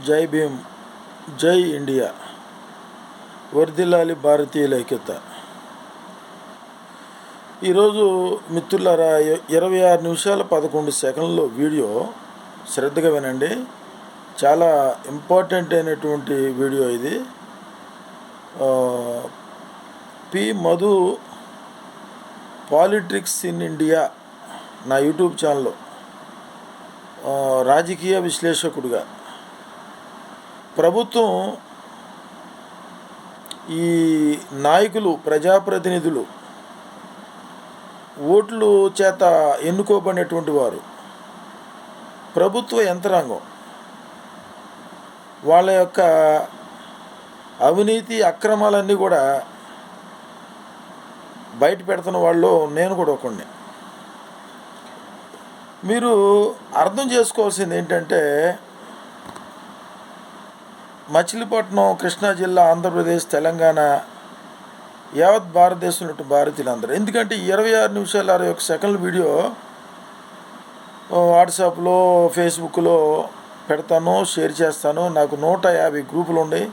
జై భీమ్ జై ఇండియా. వర్ధిల్లాలి భారతీయుల ఐక్యత. ఈరోజు మిత్రులారా ఇరవై ఆరు నిమిషాల పదకొండు సెకండ్ల వీడియో. శ్రద్ధగా వినండి. చాలా ఇంపార్టెంట్ అయినటువంటి వీడియో ఇది. P Madhu politics in India నా యూట్యూబ్ ఛానల్లో రాజకీయ విశ్లేషకుడిగా. ప్రభుత్వం ఈ నాయకులు ప్రజాప్రతినిధులు ఓట్లు చేత ఎన్నుకోబడినటువంటి వారు ప్రభుత్వ యంత్రాంగం వాళ్ళ యొక్క అవినీతి అక్రమాలన్నీ కూడా బయట పెడుతున్న వాళ్ళు నేను కూడా ఒకడిని. మీరు అర్థం చేసుకోవాల్సింది ఏంటంటే మచిలీపట్నం కృష్ణా జిల్లా ఆంధ్రప్రదేశ్ తెలంగాణ యావత్ భారతదేశంలో భారతీయులందరూ. ఎందుకంటే ఇరవై ఆరు నిమిషాల అరవై ఒక సెకండ్ల వీడియో వాట్సాప్లో ఫేస్బుక్లో పెడతాను షేర్ చేస్తాను. నాకు నూట యాభై గ్రూపులు ఉన్నాయి.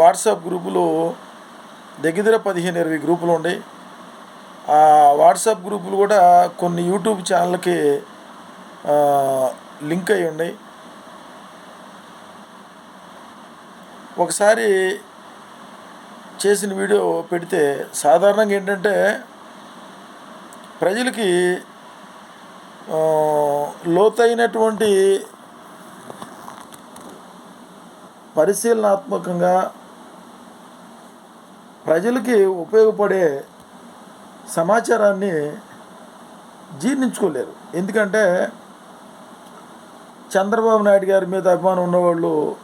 వాట్సాప్ గ్రూపులు దగ్గర పదిహేను ఇరవై గ్రూపులు ఉన్నాయి. ఆ వాట్సాప్ గ్రూపులు కూడా కొన్ని యూట్యూబ్ ఛానల్కి లింక్ అయి ఉన్నాయి. ఒకసారి చేసిన వీడియో పెడితే సాధారణంగా ఏంటంటే ప్రజలకి లోతైనటువంటి పరిశీలనాత్మకంగా ప్రజలకి ఉపయోగపడే సమాచారాన్ని జీర్ణించుకోలేరు. ఎందుకంటే చంద్రబాబు నాయుడు గారి మీద అభిమానం ఉన్నవాళ్ళు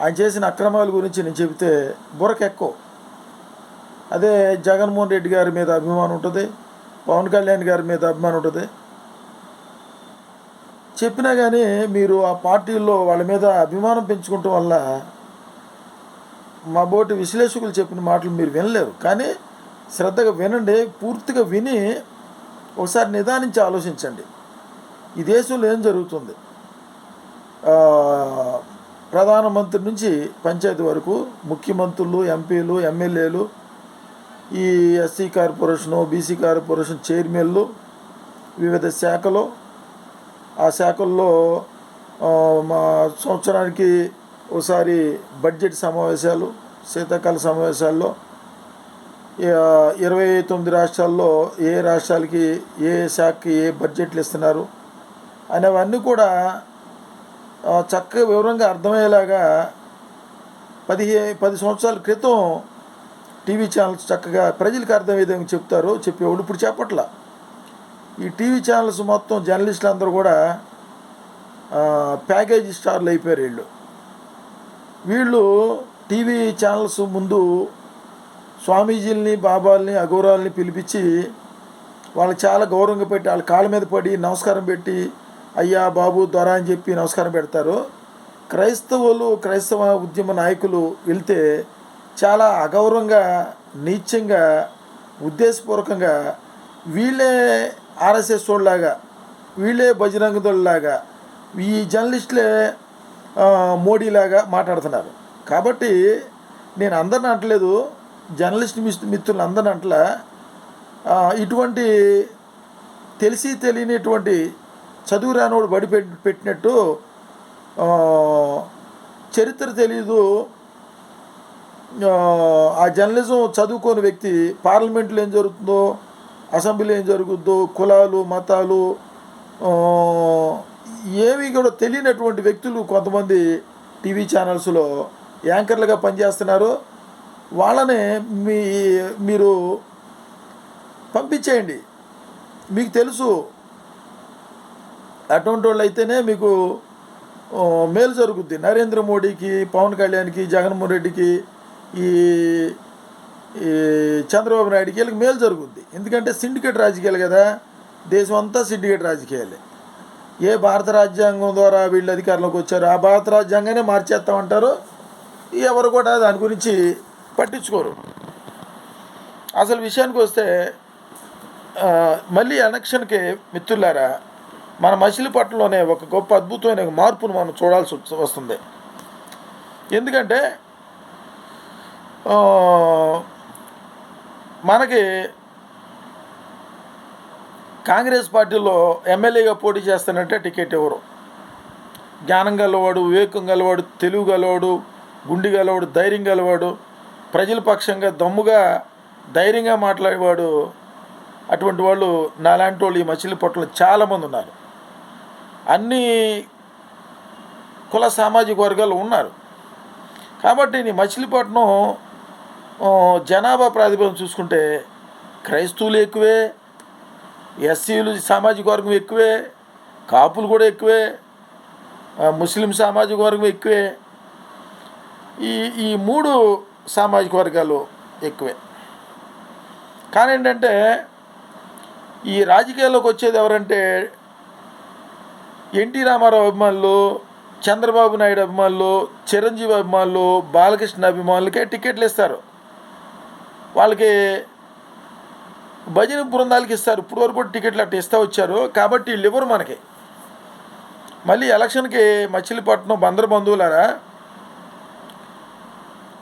ఆయన చేసిన అక్రమాల గురించి నేను చెబితే బుర్రకెక్కో అదే జగన్మోహన్ రెడ్డి గారి మీద అభిమానం ఉంటుంది పవన్ కళ్యాణ్ గారి మీద అభిమానం ఉంటుంది. చెప్పినా కానీ మీరు ఆ పార్టీల్లో వాళ్ళ మీద అభిమానం పెంచుకోవటం వల్ల మా బోటి విశ్లేషకులు చెప్పిన మాటలు మీరు వినలేరు. కానీ శ్రద్ధగా వినండి పూర్తిగా విని ఒకసారి నిదానించి ఆలోచించండి. ఈ దేశంలో ఏం జరుగుతుంది? ఆ, ప్రధానమంత్రి నుంచి పంచాయతీ వరకు ముఖ్యమంత్రులు ఎంపీలు ఎమ్మెల్యేలు ఈ ఎస్సీ కార్పొరేషను బీసీ కార్పొరేషన్ చైర్మన్లు వివిధ శాఖలు. ఆ శాఖల్లో మా సంవత్సరానికి ఒకసారి బడ్జెట్ సమావేశాలు శీతాకాల సమావేశాల్లో ఇరవై తొమ్మిది రాష్ట్రాల్లో ఏ రాష్ట్రాలకి ఏ శాఖకి ఏ బడ్జెట్లు ఇస్తున్నారు అనేవన్నీ కూడా చక్కగా వివరంగా అర్థమయ్యేలాగా పదిహే పది సంవత్సరాల క్రితం టీవీ ఛానల్స్ చక్కగా ప్రజలకు అర్థమయ్యే విధంగా చెప్తారు చెప్పేవాళ్ళు ఇప్పుడు చెప్పట్లా ఈ టీవీ ఛానల్స్ మొత్తం జర్నలిస్టులు అందరూ కూడా ప్యాకేజీ స్టార్లు అయిపోయారు వీళ్ళు. వీళ్ళు టీవీ ఛానల్స్ ముందు స్వామీజీల్ని బాబాల్ని అఘోరాల్ని పిలిపించి వాళ్ళకి చాలా గౌరవంగా పెట్టి వాళ్ళ కాళ్ళ మీద పడి నమస్కారం పెట్టి అయ్యా బాబు ద్వారా అని చెప్పి నమస్కారం పెడతారు. క్రైస్తవులు క్రైస్తవ ఉద్యమ నాయకులు వెళ్తే చాలా అగౌరవంగా నీచంగా ఉద్దేశపూర్వకంగా వీళ్ళే ఆర్ఎస్ఎస్ వాళ్ళలాగా వీళ్ళే బజరంగ దళలాగా ఈ జర్నలిస్టులే మోడీలాగా మాట్లాడుతున్నారు. కాబట్టి నేను అందరిని అంటలేదు జర్నలిస్ట్ మిస్ మిత్రులు అందరిని అంటలా ఇటువంటి తెలిసి తెలియనిటువంటి చదువు రానోడు బడి పెట్టినట్టు చరిత్ర తెలీదు. ఆ, జర్నలిజం చదువుకోని వ్యక్తి పార్లమెంట్లో ఏం జరుగుతుందో అసెంబ్లీ ఏం జరుగుతుందో కులాలు మతాలు ఏవి కూడా తెలియనటువంటి వ్యక్తులు కొంతమంది టీవీ ఛానల్స్లో యాంకర్లుగా పనిచేస్తున్నారు. వాళ్ళనే మీ మీరు పంపించేయండి. మీకు తెలుసు అటువంటి వాళ్ళు అయితేనే మీకు మేలు జరుగుద్ది. నరేంద్ర మోడీకి పవన్ కళ్యాణ్కి జగన్మోహన్ రెడ్డికి ఈ ఈ చంద్రబాబు నాయుడుకి వీళ్ళకి మేలు జరుగుద్ది. ఎందుకంటే సిండికేట్ రాజకీయాలు కదా. దేశం అంతా సిండికేట్ రాజకీయాలే. ఏ భారత రాజ్యాంగం ద్వారా వీళ్ళు అధికారంలోకి వచ్చారు ఆ భారత రాజ్యాంగానే మార్చేస్తామంటారు ఎవరు కూడా దాని గురించి పట్టించుకోరు. అసలు విషయానికి వస్తే మళ్ళీ ఎలక్షన్కి మిత్రులారా మన మచిలీపట్నంలోనే ఒక గొప్ప అద్భుతమైన మార్పును మనం చూడాల్సి వస్తుంది. ఎందుకంటే మనకి కాంగ్రెస్ పార్టీలో ఎమ్మెల్యేగా పోటీ చేస్తానంటే టికెట్ ఎవరు? జ్ఞానం గలవాడు వివేకం గలవాడు తెలుగు గలవాడు గుండి గలవాడు ధైర్యం గలవాడు ప్రజల పక్షంగా దమ్ముగా ధైర్యంగా మాట్లాడేవాడు అటువంటి వాళ్ళు నాలాంటి వాళ్ళు ఈ మచిలీపట్నంలో చాలామంది ఉన్నారు. అన్ని కుల సామాజిక వర్గాలు ఉన్నారు. కాబట్టి నీ మచిలీపట్నం జనాభా ప్రాతిపదం చూసుకుంటే క్రైస్తవులు ఎక్కువే ఎస్సీలు సామాజిక వర్గం ఎక్కువే కాపులు కూడా ఎక్కువే ముస్లిం సామాజిక వర్గం ఎక్కువే. ఈ ఈ మూడు సామాజిక వర్గాలు ఎక్కువే. కానీ ఏంటంటే ఈ రాజకీయాల్లోకి వచ్చేది ఎవరంటే ఎన్టీ రామారావు అభిమానులు చంద్రబాబు నాయుడు అభిమానులు చిరంజీవి అభిమానులు బాలకృష్ణ అభిమానులకే టికెట్లు ఇస్తారు. వాళ్ళకి భజన బృందాలకి ఇస్తారు. ఇప్పుడు వరకు టికెట్లు అట్లా ఇస్తూ వచ్చారు. కాబట్టి వీళ్ళు ఇవ్వరు మనకి. మళ్ళీ ఎలక్షన్కి మచిలీపట్నం బందరు బంధువులారా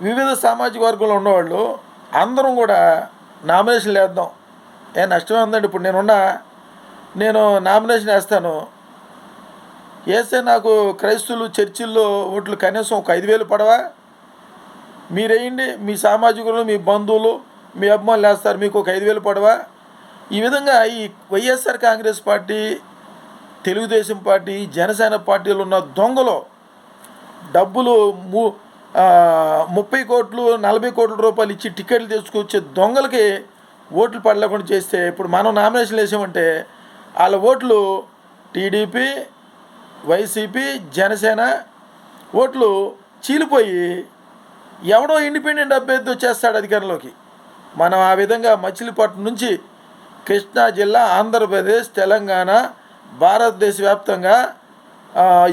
వివిధ సామాజిక వర్గంలో ఉన్నవాళ్ళు అందరం కూడా నామినేషన్లు వేద్దాం. ఏ నష్టమే ఉందండి. ఇప్పుడు నేనున్నా నేను నామినేషన్ వేస్తాను. వేస్తే నాకు క్రైస్తవులు చర్చిల్లో ఓట్లు కనీసం ఒక ఐదు వేలు పడవా? మీరేయండి మీ సామాజికులు మీ బంధువులు మీ అభిమానులు వేస్తారు మీకు ఒక ఐదు వేలు పడవా? ఈ విధంగా ఈ YSR Congress party Telugu Desam party Janasena పార్టీలు ఉన్న దొంగలు డబ్బులు ము ముప్పై కోట్లు నలభై కోట్ల రూపాయలు ఇచ్చి టికెట్లు తెచ్చుకొచ్చే దొంగలకి ఓట్లు పడలేకుండా చేస్తే ఇప్పుడు మనం నామినేషన్లు వేసామంటే వాళ్ళ ఓట్లు టీడీపీ వైసీపీ జనసేన ఓట్లు చీలిపోయి ఎవడో ఇండిపెండెంట్ అభ్యర్థి వచ్చేస్తాడు అధికారంలోకి. మనం ఆ విధంగా మచిలీపట్నం నుంచి కృష్ణా జిల్లా ఆంధ్రప్రదేశ్ తెలంగాణ భారతదేశ వ్యాప్తంగా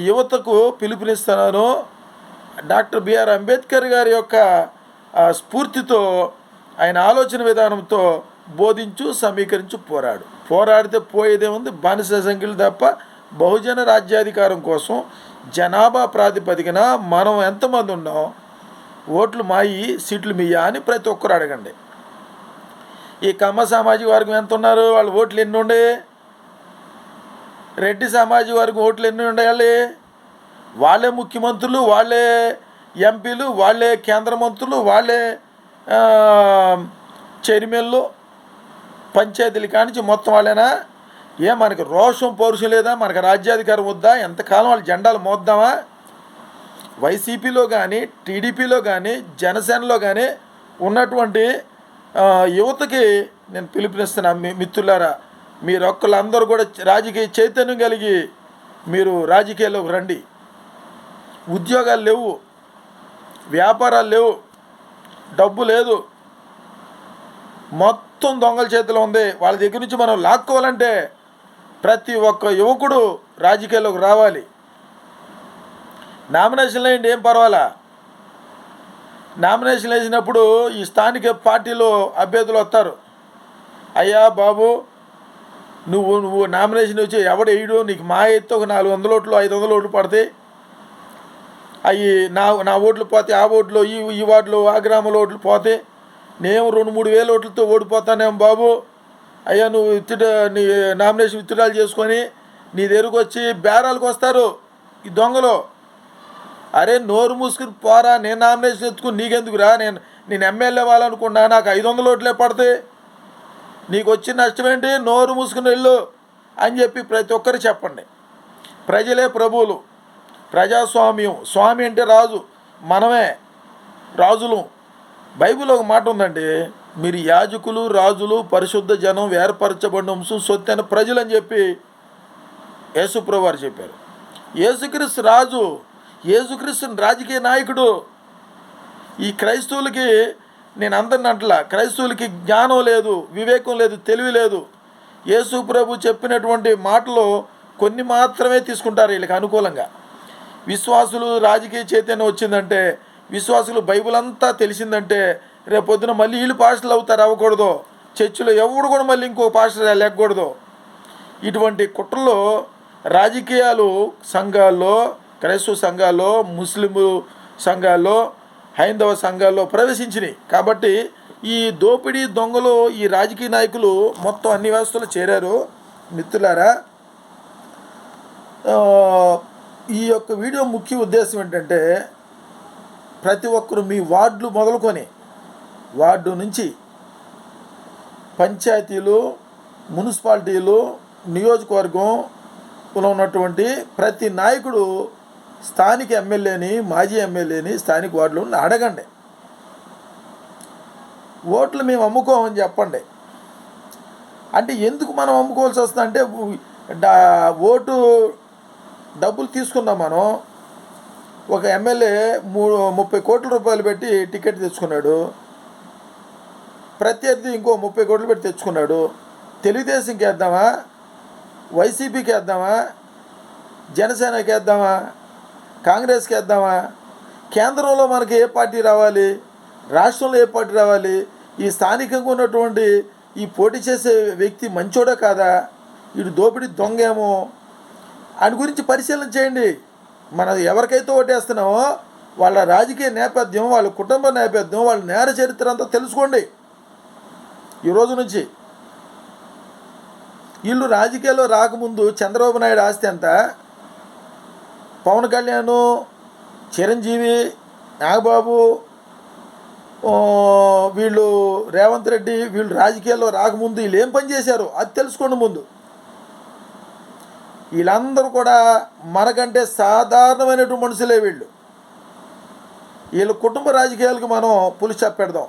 యువతకు పిలుపునిస్తున్నాను. డాక్టర్ బిఆర్ అంబేద్కర్ గారి యొక్క స్ఫూర్తితో ఆయన ఆలోచన విధానంతో బోధించు సమీకరించు పోరాడు. పోరాడితే పోయేదే ఉంది బానిస సంఖ్యలు తప్ప బహుజన రాజ్యాధికారం కోసం జనాభా ప్రాతిపదికన మనం ఎంతమంది ఉన్నాం? ఓట్లు మాయి సీట్లు మీయా అని ప్రతి ఒక్కరు అడగండి. ఈ కమ్మ సామాజిక వర్గం ఎంత ఉన్నారు? వాళ్ళ ఓట్లు ఎన్ని ఉండే? రెడ్డి సామాజిక వర్గం ఓట్లు ఎన్ని ఉండాలి వాళ్ళే? ముఖ్యమంత్రులు వాళ్ళే ఎంపీలు వాళ్ళే కేంద్ర మంత్రులు వాళ్ళే చైర్మన్లు పంచాయతీలు కానించి మొత్తం వాళ్ళేనా? ఏ మనకి రోషం పౌరుషం లేదా? మనకి రాజ్యాధికారం వద్దా? ఎంతకాలం వాళ్ళ జెండాలు మోద్దామా? వైసీపీలో కానీ టీడీపీలో కానీ జనసేనలో కానీ ఉన్నటువంటి యువతకి నేను పిలుపునిస్తున్నా మీ మిత్రులారా. మీరు ఒక్కళ్ళందరూ కూడా రాజకీయ చైతన్యం కలిగి మీరు రాజకీయాల్లోకి రండి. ఉద్యోగాలు లేవు. వ్యాపారాలు లేవు. డబ్బు లేదు. మొత్తం దొంగల చేతిలో ఉంది. వాళ్ళ దగ్గర నుంచి మనం లాక్కోవాలంటే ప్రతి ఒక్క యువకుడు రాజకీయాల్లోకి రావాలి. నామినేషన్లు వేయండి ఏం పర్వాలా? నామినేషన్ వేసినప్పుడు ఈ స్థానిక పార్టీలో అభ్యర్థులు వస్తారు. అయ్యా బాబు నువ్వు నువ్వు నామినేషన్ వచ్చి ఎవడు వేయడు? నీకు మా ఎత్తు ఒక నాలుగు వందల ఓట్లు ఐదు వందల ఓట్లు పడతాయి. అవి నా నా ఓట్లు పోతే ఆ ఓట్లు ఈ ఈ వార్డులో ఆ గ్రామంలో ఓట్లు పోతే నేను రెండు మూడు వేల ఓట్లతో ఓడిపోతానేమో బాబు. అయ్యా నువ్వు విత్తుడ నీ నామినేషన్ విత్తుడాలు చేసుకొని నీ దగ్గరకు వచ్చి బేరాలకు వస్తారు ఈ దొంగలు. అరే నోరు మూసుకుని పోరా నేను నామినేషన్ ఎత్తుకుని నీకెందుకురా? నేను నేను ఎమ్మెల్యే అవ్వాలనుకున్నా నాకు ఐదు వందల ఓట్లే పడతాయి. నీకు వచ్చిన నష్టం ఏంటి? నోరు మూసుకుని వెళ్ళు అని చెప్పి ప్రతి ఒక్కరు చెప్పండి. ప్రజలే ప్రభువులు. ప్రజాస్వామ్యం. స్వామి అంటే రాజు. మనమే. రాజులు. బైబిల్ ఒక మాట ఉందండి. మీరు యాజకులు రాజులు పరిశుద్ధ జనం ఏర్పరచబడిన వంశం సొత్తైన ప్రజలని ప్రజలు అని చెప్పి యేసుప్రభు వారు చెప్పారు. యేసుక్రీస్తు రాజు యేసుక్రీస్తు రాజకీయ నాయకుడు. ఈ క్రైస్తవులకి నేను అందరిని అంటలా క్రైస్తవులకి జ్ఞానం లేదు వివేకం లేదు తెలివి లేదు. యేసు ప్రభు చెప్పినటువంటి మాటలు కొన్ని మాత్రమే తీసుకుంటారు వీళ్ళకి అనుకూలంగా. విశ్వాసులు రాజకీయ చైతన్యం వచ్చిందంటే విశ్వాసులు బైబిల్ అంతా తెలిసిందంటే రేపొద్దున మళ్ళీ వీళ్ళు పాస్టర్లు అవుతారు అవ్వకూడదు. చర్చిలో ఎవడు కూడా మళ్ళీ ఇంకో పాస్టర్ లేకూడదు. ఇటువంటి కుట్రలో రాజకీయాలు సంఘాల్లో క్రైస్తవ సంఘాల్లో ముస్లిం సంఘాల్లో హైందవ సంఘాల్లో ప్రవేశించినాయి. కాబట్టి ఈ దోపిడీ దొంగలు ఈ రాజకీయ నాయకులు మొత్తం అన్ని వ్యవస్థలు చేరారు. మిత్రులారా ఈ యొక్క వీడియో ముఖ్య ఉద్దేశం ఏంటంటే ప్రతి ఒక్కరు మీ వార్డులు మొదలుకొని వార్డు నుంచి పంచాయతీలు మున్సిపాలిటీలు నియోజకవర్గంలో ఉన్నటువంటి ప్రతి నాయకుడు స్థానిక ఎమ్మెల్యేని మాజీ ఎమ్మెల్యేని స్థానిక వార్డులు అడగండి. ఓట్లు మేము అమ్ముకోమని చెప్పండి. అంటే ఎందుకు మనం అమ్ముకోవాల్సి వస్తుందంటే ఓటు డబ్బులు తీసుకున్నాం మనం. ఒక ఎమ్మెల్యే మూడు ముప్పై కోట్ల రూపాయలు పెట్టి టికెట్ తెచ్చుకున్నాడు. ప్రత్యర్థి ఇంకో ముప్పై కోట్లు పెట్టి తెచ్చుకున్నాడు. తెలుగుదేశంకి వేద్దామా? వైసీపీకి వేద్దామా? జనసేనకి వేద్దామా? కాంగ్రెస్కి వేద్దామా? కేంద్రంలో మనకి ఏ పార్టీ రావాలి? రాష్ట్రంలో ఏ పార్టీ రావాలి? ఈ స్థానికంగా ఉన్నటువంటి ఈ పోటీ చేసే వ్యక్తి మంచోడో కాదా? వీడు దోపిడీ దొంగేమో? ఆయన గురించి పరిశీలన చేయండి. మనం ఎవరికైతే ఓటేస్తున్నామో వాళ్ళ రాజకీయ నేపథ్యం వాళ్ళ కుటుంబ నేపథ్యం వాళ్ళ నేర చరిత్ర అంతా తెలుసుకోండి. ఈ రోజు నుంచి వీళ్ళు రాజకీయాల్లో రాకముందు చంద్రబాబు నాయుడు ఆస్తి అంతా పవన్ కళ్యాణ్ చిరంజీవి నాగబాబు వీళ్ళు రేవంత్ రెడ్డి వీళ్ళు రాజకీయాల్లో రాకముందు వీళ్ళు ఏం పని చేశారు? అది తెలుసుకోండి ముందు. వీళ్ళందరూ కూడా మనకంటే సాధారణమైనటువంటి మనుషులే వీళ్ళు. వీళ్ళ కుటుంబ రాజకీయాలకు మనం పులి పెడదాం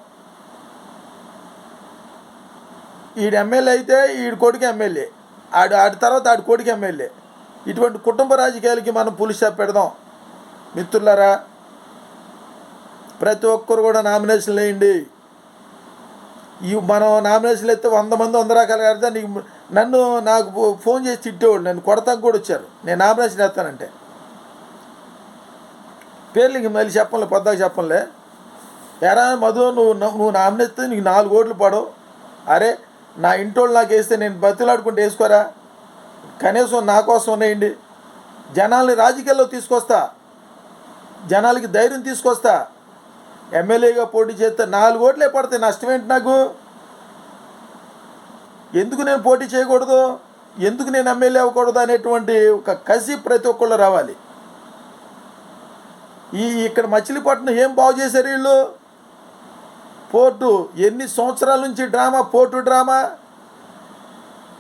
ఈడు ఎమ్మెల్యే అయితే ఈడు కొడుకు ఎమ్మెల్యే. ఆడు ఆడి తర్వాత ఆడి కొడుకు ఎమ్మెల్యే. ఇటువంటి కుటుంబ రాజకీయాలకి మనం పులి పెడదాం. మిత్రులారా ప్రతి ఒక్కరు కూడా నామినేషన్లు వేయండి. ఈ మనం నామినేషన్లు అయితే వంద మంది వంద రకాలు కడితే నీకు నన్ను నాకు ఫో- ఫోన్ చేసి తిట్టేవాళ్ళు నన్ను కొడతాకు కూడా వచ్చారు. నేను నామినేషన్ వేస్తానంటే. పేర్లు ఇంక మళ్ళీ చెప్పలే పొద్దాక చెప్పలే ఎరా మధు నువ్వు నువ్వు నామినేస్తే నీకు నాలుగు ఓట్లు పడవు. అరే నా ఇంటోళ్ళు నాకు వేస్తే నేను బతిలాడుకుంటూ వేసుకోరా? కనీసం నా కోసం ఉన్నాయండి జనాల్ని రాజకీయాల్లో తీసుకొస్తా. జనాలకి ధైర్యం తీసుకొస్తా. ఎమ్మెల్యేగా పోటీ చేస్తే నాలుగు ఓట్లే పడతాయి. నష్టం ఏంటి నాకు? ఎందుకు నేను పోటీ చేయకూడదు? ఎందుకు నేను ఎమ్మెల్యే అవ్వకూడదు అనేటువంటి ఒక కసి ప్రతి ఒక్కళ్ళు రావాలి. ఈ ఇక్కడ మచిలీపట్నం ఏం బాగు చేశారు వీళ్ళు? పోర్టు ఎన్ని సంవత్సరాల నుంచి డ్రామా? Port drama?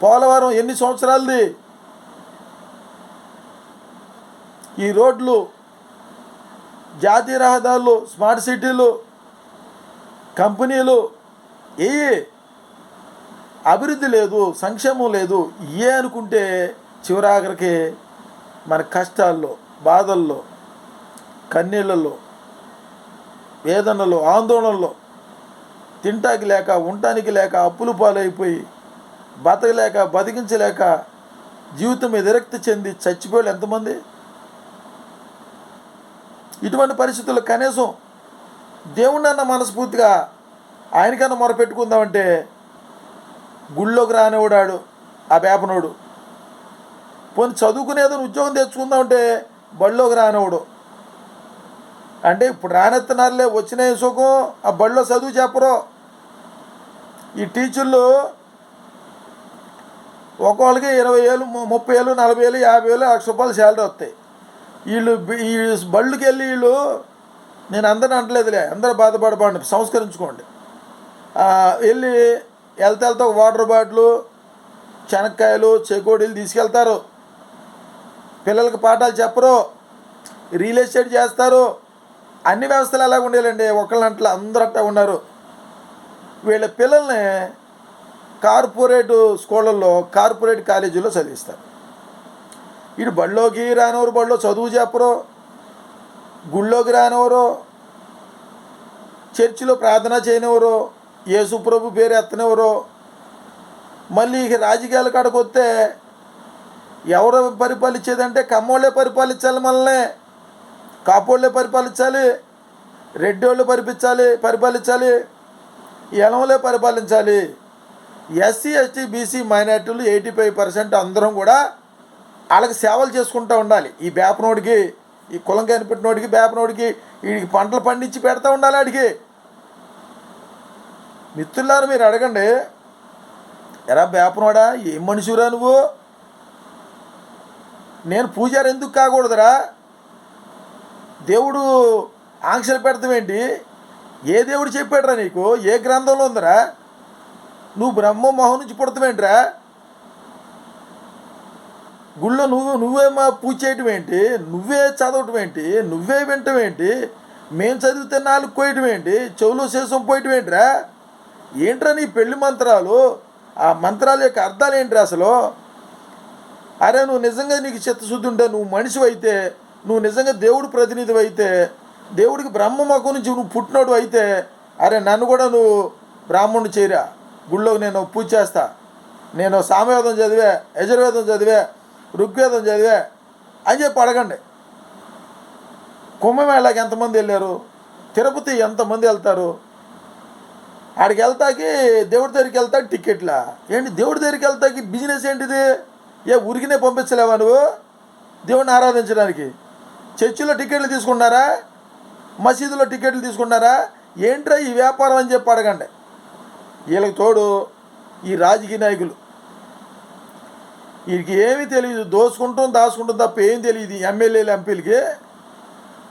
పోలవరం ఎన్ని సంవత్సరాలది? ఈ రోడ్లు జాతీయ రహదారులు స్మార్ట్ సిటీలు కంపెనీలు ఏ అభివృద్ధి లేదు సంక్షేమం లేదు ఏ అనుకుంటే చివరాఖరికి మన కష్టాల్లో బాధల్లో కన్నీళ్ళల్లో వేదనలో ఆందోళనలో తింటాకి లేక ఉండటానికి లేక అప్పులు పాలైపోయి బతకలేక బతికించలేక జీవితం మీద విరక్తి చెంది చచ్చిపోయాడు ఎంతమంది? ఇటువంటి పరిస్థితుల్లో కనీసం దేవుణ్ణన్న మనస్ఫూర్తిగా ఆయనకన్నా మొరపెట్టుకుందామంటే గుళ్ళోకి రానివాడాడు ఆ వేపనోడు పోనీ చదువుకునేదో ఉద్యోగం తెచ్చుకుందామంటే బళ్ళోకి రానివాడు. అంటే ఇప్పుడు రానెత్తనారులే వచ్చిన సుఖం ఆ బడిలో చదువు చెప్పరు. ఈ టీచర్లు ఒక్కొక్కరికి ఇరవై వేలు ము- ముప్పై వేలు నలభై వేలు యాభై వేలు లక్ష రూపాయలు శాలరీ వస్తాయి. వీళ్ళు ఈ బళ్ళకి వెళ్ళి వీళ్ళు నేను అందరిని అంటలేదులే అందరూ బాధపడబండి సంస్కరించుకోండి. వెళ్ళి వెళ్తే వెళ్తే ఒక వాటర్ బాటిల్ శనక్కాయలు చెకోడీలు తీసుకెళ్తారు. పిల్లలకి పాఠాలు చెప్పరు రియల్ ఎస్టేట్ చేస్తారు. అన్ని వ్యవస్థలు ఎలాగ ఉండేలండి ఒకళ్ళంట్లో అందరూ అట్టా ఉన్నారు. వీళ్ళ పిల్లల్ని కార్పొరేట్ స్కూళ్ళల్లో కార్పొరేట్ కాలేజీలో చదివిస్తారు. ఇటు బళ్ళోకి రానివారు బడిలో చదువు చెప్పరు గుళ్ళోకి రానివారు చర్చిలో ప్రార్థన చేయనివారు యేసుప్రభు పేరు ఎత్తనివ్వరు మళ్ళీ ఇక రాజకీయాల కాడకు వస్తే ఎవరు పరిపాలించేదంటే కమ్మోళ్ళే పరిపాలించాలి మనల్ని కాపోళ్ళే పరిపాలించాలి రెడ్డోళ్ళు పరిపించాలి పరిపాలించాలి ఎలమలే పరిపాలించాలి. ఎస్సీ ఎస్టీ బీసీ మైనార్టీలు ఎయిటీ ఫైవ్ పర్సెంట్ అందరం కూడా వాళ్ళకి సేవలు చేసుకుంటూ ఉండాలి. ఈ బేపనోడికి ఈ కులం కనిపెట్టినోడికి బేపనోడికి వీడికి పంటలు పండించి పెడతా ఉండాలి ఆడికి. మిత్రులారు మీరు అడగండి. ఎరా బేపనోడా ఏం మనిషిరా నువ్వు? నేను పూజారు ఎందుకు కాకూడదురా? దేవుడు ఆంక్షలు పెడతామేంటి ఏ దేవుడు చెప్పాడురా నీకు? ఏ గ్రంథంలో ఉందిరా? నువ్వు బ్రహ్మ మొహం నుంచి పుడతామేంట్రా గుళ్ళో నువ్వు నువ్వే మా పూజ చేయటం ఏంటి? నువ్వే చదవటం ఏంటి? నువ్వే వినటం ఏంటి? మేము చదివితే నాలుగు కోయటం ఏంటి? చెవులో శేషం పోయటం ఏంట్రా? ఏంట్రా నీ పెళ్ళి మంత్రాలు? ఆ మంత్రాల యొక్క అర్థాలు ఏంట్రా అసలు? అరే నువ్వు నిజంగా నీకు చిత్తశుద్ధి ఉంటే నువ్వు మనిషి అయితే నువ్వు నిజంగా దేవుడు ప్రతినిధి అయితే దేవుడికి బ్రహ్మ నుంచి నువ్వు పుట్టినోడు అయితే అరే నన్ను కూడా నువ్వు బ్రాహ్మణుడు చేరా. గుళ్ళో నేను పూజ చేస్తా. నేను సామవేదం చదివే యజుర్వేదం చదివే ఋగ్వేదం చదివే అని చెప్పి అడగండి. కుంభమేళాకి ఎంతమంది వెళ్ళారు? తిరుపతి ఎంతమంది వెళ్తారు? ఆడికి వెళ్తాకి దేవుడి దగ్గరికి వెళ్తా టికెట్లా ఏంటి దేవుడి దగ్గరికి వెళ్తాకి బిజినెస్ ఏంటిది? ఏ ఉరికినే పంపించలేవా నువ్వు? దేవుడిని ఆరాధించడానికి. చర్చిలో టికెట్లు తీసుకున్నారా? మసీదులో టికెట్లు తీసుకున్నారా ఏంట్రా ఈ వ్యాపారం అని చెప్పి అడగండి. వీళ్ళకి తోడు ఈ రాజకీయ నాయకులు. వీరికి ఏమీ తెలియదు దోసుకుంటాం దాచుకుంటాం తప్ప ఏం తెలియదు ఎమ్మెల్యేలు ఎంపీలకి.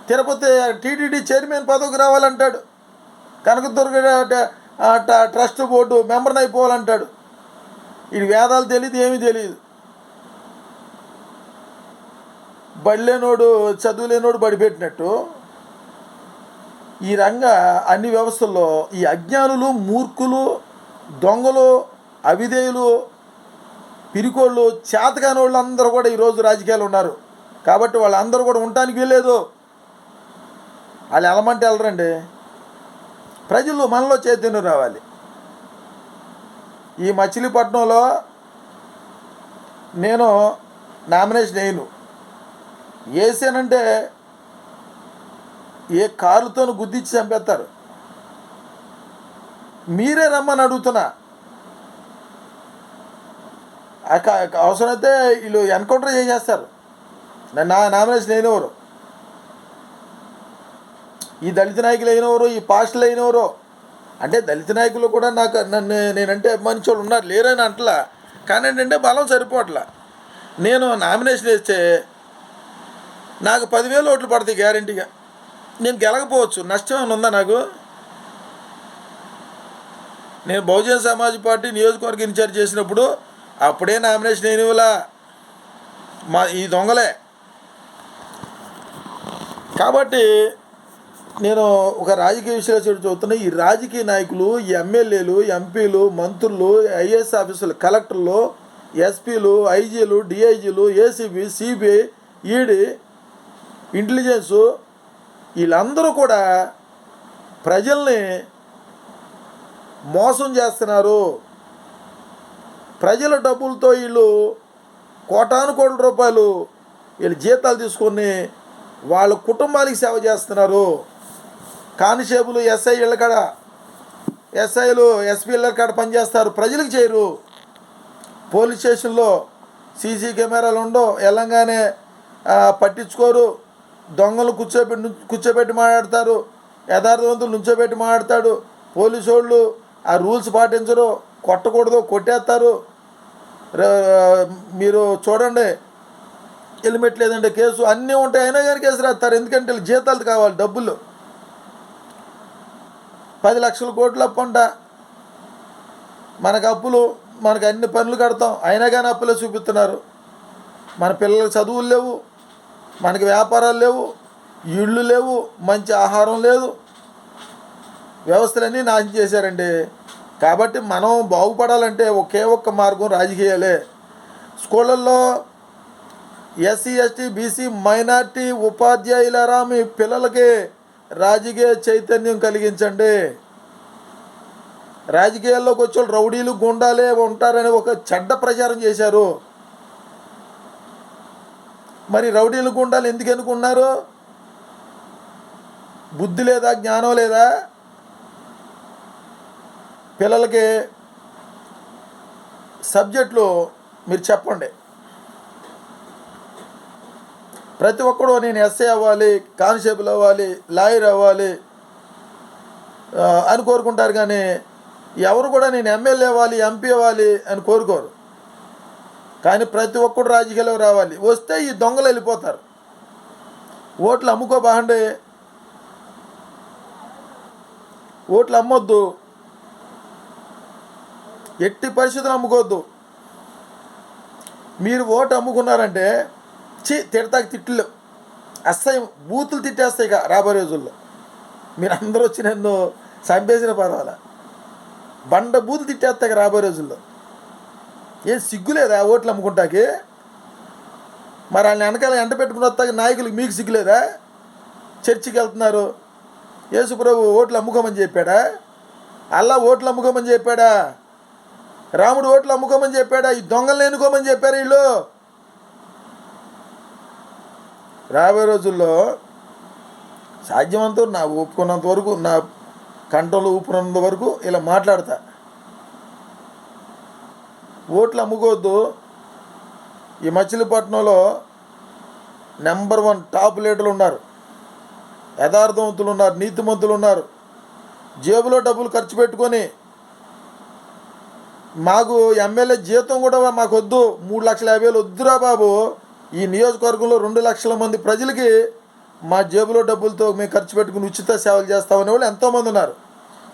తిరుపతి టీటీడీ చైర్మన్ పదవికి రావాలంటాడు. కనకదుర్గ ట- ట్రస్ట్ బోర్డు మెంబర్ని అయిపోవాలంటాడు. వీడి వేదాలు తెలియదు ఏమీ తెలియదు బడిలేనోడు చదువులేనోడు బడి పెట్టినట్టు ఈ రంగ అన్ని వ్యవస్థల్లో ఈ అజ్ఞానులు మూర్ఖులు దొంగలు అవిధేయులు పిరికోళ్ళు చేతకాని వాళ్ళు అందరూ కూడా ఈరోజు రాజకీయాలు ఉన్నారు. కాబట్టి వాళ్ళందరూ కూడా ఉండటానికి వీల్లేదు. వాళ్ళు వెళ్ళమంటే వెళ్ళరండి ప్రజలు మనలో చైతన్యం రావాలి. ఈ మచిలీపట్నంలో నేను నామినేషన్ వేయను. వేసానంటే ఏ కారుతో గుద్దిచ్చి చంపేస్తారు. మీరే రమ్మని అడుగుతున్నా. అవసరమైతే వీళ్ళు ఎన్కౌంటర్ చేసేస్తారు. నా నామినేషన్ అయినవారు ఈ దళిత నాయకులు అయినవారు ఈ పాస్టులు అయినవారు అంటే దళిత నాయకులు కూడా నాకు నన్ను నేనంటే మంచి వాళ్ళు ఉన్నారు లేరని అంటలా. కానీ ఏంటంటే బలం సరిపోవట్లా. నేను నామినేషన్ వేస్తే నాకు పదివేలు ఓట్లు పడతాయి గ్యారంటీగా. నేను గెలకపోవచ్చు. నష్టం ఏమైనా ఉందా నాకు? నేను బహుజన సమాజ్ పార్టీ నియోజకవర్గ ఇన్ఛార్జ్ చేసినప్పుడు అప్పుడే నామినేషన్ అయినవిలా మా ఈ దొంగలే. కాబట్టి నేను ఒక రాజకీయ విశ్లేషకుడు చదువుతున్నా ఈ రాజకీయ నాయకులు ఎమ్మెల్యేలు ఎంపీలు మంత్రులు ఐఏఎస్ ఆఫీసులు కలెక్టర్లు ఎస్పీలు ఐజీలు డిఐజీలు ఏసీబీ సిబిఐ ఈడీ ఇంటెలిజెన్సు వీళ్ళందరూ కూడా ప్రజల్ని మోసం చేస్తున్నారు. ప్రజల డబ్బులతో వీళ్ళు కోటాను కోట్ల రూపాయలు వీళ్ళు జీతాలు తీసుకొని వాళ్ళ కుటుంబానికి సేవ చేస్తున్నారు. కానిస్టేబుల్ ఎస్ఐ ఇళ్ళ కాడ ఎస్ఐలు ఎస్పీ కాడ పనిచేస్తారు. ప్రజలకు చేయరు. పోలీస్ స్టేషన్లో సీసీ కెమెరాలు ఉండవు. వెళ్ళంగానే పట్టించుకోరు. దొంగలు కూర్చోబెట్టి కూర్చోబెట్టి మాట్లాడతారు. యథార్థవంతులు నుంచోబెట్టి మాట్లాడతాడు. పోలీసు వాళ్ళు ఆ రూల్స్ పాటించరు. కొట్టకూడదు కొట్టేస్తారు. మీరు చూడండి. హెల్మెట్ లేదంటే కేసు అన్నీ ఉంటాయి. అయినా కానీ కేసు రాస్తారు. ఎందుకంటే జీతాలు కావాలి డబ్బులు. పది లక్షల కోట్లు అప్పు అంట. మనకు అప్పులు మనకు అన్ని పనులు కడతాం. అయినా కానీ అప్పులే చూపిస్తున్నారు. మన పిల్లలకు చదువులు లేవు. మనకి వ్యాపారాలు లేవు ఇళ్ళు లేవు మంచి ఆహారం లేదు. వ్యవస్థలన్నీ నాశనం చేశారండి. కాబట్టి మనం బాగుపడాలంటే ఒకే ఒక్క మార్గం రాజకీయాలే. స్కూళ్ళల్లో ఎస్సీ ఎస్టీ బీసీ మైనార్టీ ఉపాధ్యాయులరా మీ పిల్లలకి రాజకీయ చైతన్యం కలిగించండి. రాజకీయాల్లోకి వచ్చే రౌడీలు గుండాలే ఉంటారని ఒక చెడ్డ ప్రచారం చేశారు. మరి రౌడీలు గుండాలు ఎందుకు ఎన్నుకున్నారు? బుద్ధి లేదా జ్ఞానం లేదా? పిల్లలకి సబ్జెక్టులు మీరు చెప్పండి. ప్రతి ఒక్కడు నేను ఎస్ఏ అవ్వాలి కానిస్టేబుల్ అవ్వాలి లాయర్ అవ్వాలి అని కోరుకుంటారు కానీ ఎవరు కూడా నేను ఎమ్మెల్యే అవ్వాలి ఎంపీ అవ్వాలి అని కోరుకోరు. కానీ ప్రతి ఒక్కడు రాజకీయాల్లో రావాలి. వస్తే ఈ దొంగలు వెళ్ళిపోతారు. ఓట్లు అమ్ముకో బాగుండే. ఓట్లు అమ్మొద్దు. ఎట్టి పరిస్థితులు అమ్ముకోవద్దు. మీరు ఓటు అమ్ముకున్నారంటే చి తిడతాకి తిట్లు. అసహ్యం బూతులు తిట్టేస్తాయి ఇక రాబోయే రోజుల్లో. మీరు అందరూ వచ్చి నన్ను చంపేసిన పర్వాలా? బండ బూతులు తిట్టేస్తాయి ఇక రాబోయే రోజుల్లో. ఏం సిగ్గులేదా ఓట్లు అమ్ముకుంటాకి? మరి వాళ్ళని వెనకాల ఎండ పెట్టుకుని వస్తాక నాయకులకు మీకు సిగ్గులేదా? చర్చికి వెళ్తున్నారు. యేసుప్రభు ఓట్లు అమ్ముకోమని చెప్పాడా? అల్లా ఓట్లు అమ్ముకోమని చెప్పాడా? రాముడు ఓట్లు అమ్ముకోమని చెప్పాడా? ఈ దొంగలను ఎన్నుకోమని చెప్పారు వీళ్ళు. రాబోయే రోజుల్లో సాధ్యమంతో నా ఒప్పుకున్నంత వరకు నా కంటలో ఊపుకున్నంత వరకు ఇలా మాట్లాడతా. ఓట్లు అమ్ముకోవద్దు. ఈ మచిలీపట్నంలో నెంబర్ వన్ టాప్ లీడర్లు ఉన్నారు. యథార్థవంతులు ఉన్నారు నీతిమంతులు ఉన్నారు. జేబులో డబ్బులు ఖర్చు పెట్టుకొని మాకు ఎమ్మెల్యే జీతం కూడా మాకు వద్దు మూడు లక్షల యాభై వేలు వద్దురా బాబు. ఈ నియోజకవర్గంలో రెండు లక్షల మంది ప్రజలకి మా జేబులో డబ్బులతో మేము ఖర్చు పెట్టుకుని ఉచిత సేవలు చేస్తామనే వాళ్ళు ఎంతోమంది ఉన్నారు.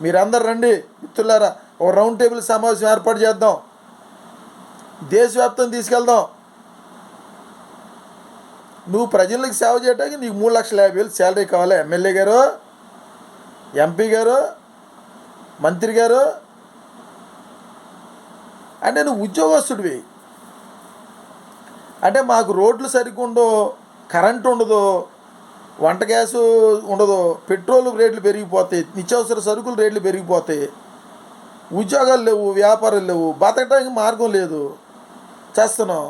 మీరందరు రండి మిత్రులారా. ఒక రౌండ్ టేబుల్ సమావేశం ఏర్పాటు చేద్దాం. దేశవ్యాప్తం తీసుకెళ్దాం. నువ్వు ప్రజలకు సేవ చేయడానికి నీకు మూడు లక్షల యాభై వేలు శాలరీ కావాలి. ఎమ్మెల్యే గారు ఎంపీ గారు మంత్రి గారు. అంటే నువ్వు ఉద్యోగస్తుడివి. అంటే మాకు రోడ్లు సరిగ్గా ఉండవు కరెంట్ ఉండదు వంట గ్యాసు ఉండదు పెట్రోల్ రేట్లు పెరిగిపోతాయి నిత్యావసర సరుకులు రేట్లు పెరిగిపోతాయి. ఉద్యోగాలు లేవు వ్యాపారాలు లేవు బతకడానికి మార్గం లేదు. చేస్తున్నాం.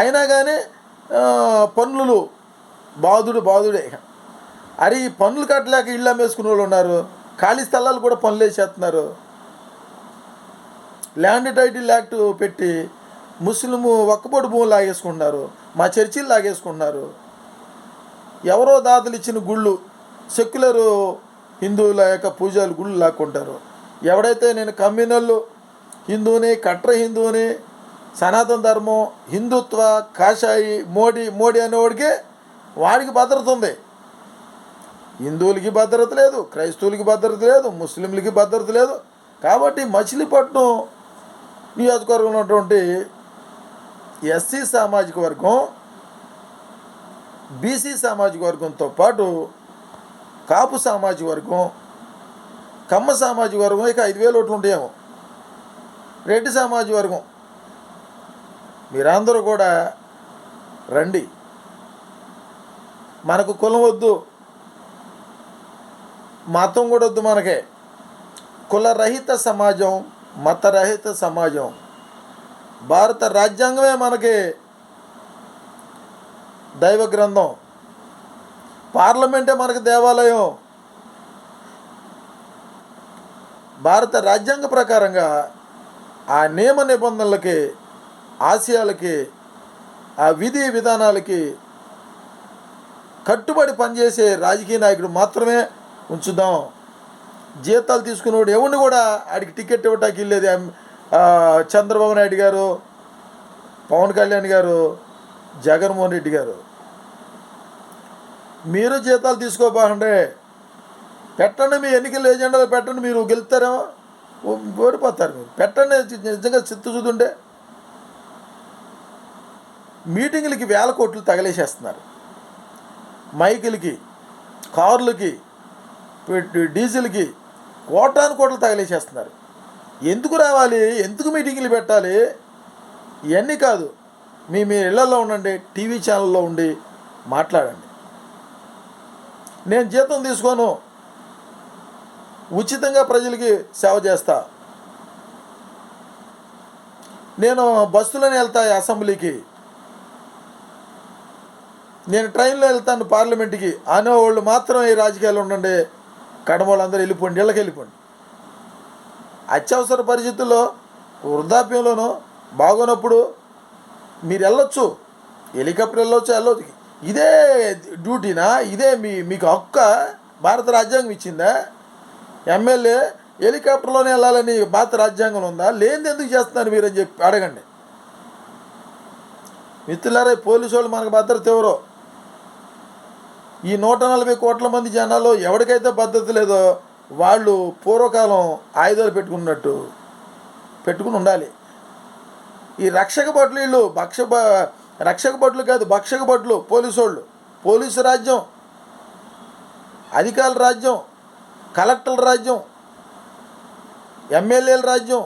అయినా కానీ పనులు బాధుడు బాధుడే అరే ఈ పనులు కట్టలేక ఇళ్ళు అమ్మేసుకునే వాళ్ళు ఉన్నారు. ఖాళీ స్థలాలు కూడా పనులు వేసేస్తున్నారు. ల్యాండ్ టైటిల్ యాక్ట్ పెట్టి ముస్లిము ఒక్కపొడి భూములు లాగేసుకుంటున్నారు. మా చర్చిలు లాగేసుకుంటున్నారు. ఎవరో దాతలు ఇచ్చిన గుళ్ళు సెక్యులర్ హిందువుల యొక్క పూజలు గుళ్ళు లాక్కుంటారు. ఎవడైతే నేను కమ్యూనల్ హిందువుని కట్ర హిందువుని సనాతన ధర్మం హిందుత్వ కాషాయి మోడీ మోడీ అనేవాడికి వాడికి భద్రత ఉంది. హిందువులకి భద్రత లేదు క్రైస్తవులకి భద్రత లేదు ముస్లింలకి భద్రత లేదు. కాబట్టి మచిలీపట్నం నియోజకవర్గంలో ఉన్నటువంటి ఎస్సీ సామాజిక వర్గం బీసీ సామాజిక వర్గంతో పాటు కాపు సామాజిక వర్గం కమ్మ సామాజిక వర్గం ఇక ఐదు వేలు ఓట్లు ఉంటాయేమో. రెడ్డి సామాజిక వర్గం. మీరందరూ కూడా రండి. మనకు కులం వద్దు. మతం కూడా వద్దు మనకే. కులరహిత సమాజం మతరహిత సమాజం. భారత రాజ్యాంగమే మనకి దైవ గ్రంథం. పార్లమెంటే మనకి దేవాలయం. భారత రాజ్యాంగ ప్రకారంగా ఆ నియమ నిబంధనలకి ఆశయాలకి ఆ విధి విధానాలకి కట్టుబడి పనిచేసే రాజకీయ నాయకుడు మాత్రమే ఉంచుదాం. జీతాలు తీసుకునేవాడు ఎవరిని కూడా ఆడికి టికెట్ ఇవ్వటానికి వెళ్ళేది చంద్రబాబు నాయుడు గారు పవన్ కళ్యాణ్ గారు జగన్మోహన్ రెడ్డి గారు. మీరు జీతాలు తీసుకోబాకండి పెట్టండి మీ ఎన్నికల ఏజెండాలు పెట్టండి మీరు గెలుస్తారేమో ఓడిపోతారు మీరు. పెట్టండి నిజంగా చిత్తు చూతుంటే మీటింగులకి వేల కోట్లు తగలేసేస్తున్నారు. మైకులకి కార్లకి డీజిల్కి కోటాను కోట్లు తగలేసేస్తున్నారు. ఎందుకు రావాలి? ఎందుకు మీటింగులు పెట్టాలి? ఇవన్నీ కాదు. మీ మీ ఇళ్ళలో ఉండండి టీవీ ఛానల్లో ఉండి మాట్లాడండి. నేను జీతం తీసుకోను. ఉచితంగా ప్రజలకి సేవ చేస్తా. నేను బస్సులోనే వెళ్తా అసెంబ్లీకి. నేను ట్రైన్లో వెళ్తాను పార్లమెంట్కి. అనేవాళ్ళు మాత్రం ఈ రాజకీయాలు ఉండండి. కడమోళ్ళందరూ వెళ్ళిపోండి ఇళ్ళకి వెళ్ళిపోండి. అత్యవసర పరిస్థితుల్లో వృద్ధాప్యంలోనూ బాగోనప్పుడు మీరు వెళ్ళొచ్చు. హెలికాప్టర్ వెళ్ళొచ్చు వెళ్ళొచ్చు. ఇదే డ్యూటీనా? ఇదే మీ మీకు హక్క? భారత రాజ్యాంగం ఇచ్చిందా? ఎమ్మెల్యే హెలికాప్టర్లోనే వెళ్ళాలని భారత రాజ్యాంగం ఉందా? లేనిది ఎందుకు చేస్తున్నారు మీరు అని చెప్పి అడగండి. మిత్రులారా పోలీసు వాళ్ళు మనకు భద్రత ఎవరో? ఈ నూట నలభై కోట్ల మంది జనాల్లో ఎవరికైతే భద్రత లేదో వాళ్ళు పూర్వకాలం ఆయుధాలు పెట్టుకున్నట్టు పెట్టుకుని ఉండాలి. ఈ రక్షక భట్లు వీళ్ళు భక్ష రక్షక భట్లు కాదు భక్షక భట్లు పోలీసు వాళ్ళు పోలీసు రాజ్యం అధికారుల రాజ్యం కలెక్టర్ల రాజ్యం ఎమ్మెల్యేల రాజ్యం.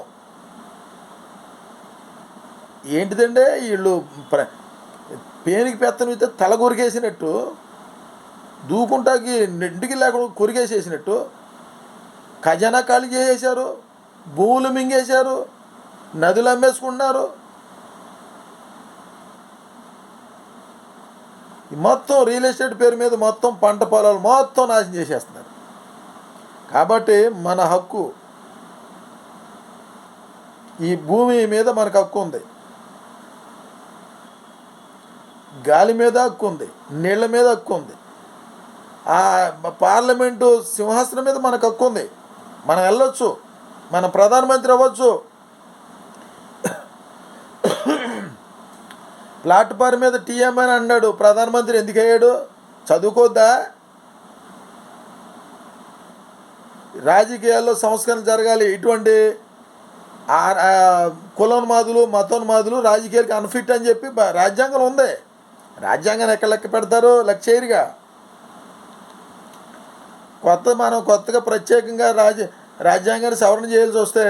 ఏంటిదంటే వీళ్ళు ప్ర పేనికి పెత్తనం అయితే తల కొరికేసినట్టు దూకుంటాకి ఇంటికి లేకుండా కొరికేసేసినట్టు ఖజానా ఖాళీ చేసేసారు భూములు మింగేశారు నదులు అమ్మేసుకుంటున్నారు. మొత్తం రియల్ ఎస్టేట్ పేరు మీద మొత్తం పంట పొలాలు మొత్తం నాశనం చేసేస్తున్నారు. కాబట్టి మన హక్కు ఈ భూమి మీద మనకు హక్కు ఉంది. గాలి మీద హక్కు ఉంది నీళ్ళ మీద హక్కు ఉంది. ఆ పార్లమెంటు సింహాసనం మీద మనకు హక్కు ఉంది. మనం వెళ్ళొచ్చు. మన ప్రధానమంత్రి అవ్వచ్చు. ప్లాట్ఫామ్ మీద టీఎం అని అన్నాడు. ప్రధానమంత్రి ఎందుకు అయ్యాడు? చదువుకోద్దా? రాజకీయాల్లో సంస్కరణ జరగాలి. ఇటువంటి కులోన్మాదులు మతోన్మాదులు రాజకీయాలకు అన్ఫిట్ అని చెప్పి రాజ్యాంగం ఉంది. రాజ్యాంగాన్ని ఎక్కడ లెక్క పెడతారు? లెక్క చేయరుగా కొత్త మనం కొత్తగా ప్రత్యేకంగా రాజ్య రాజ్యాంగాన్ని సవరణ చేయాల్సి వస్తే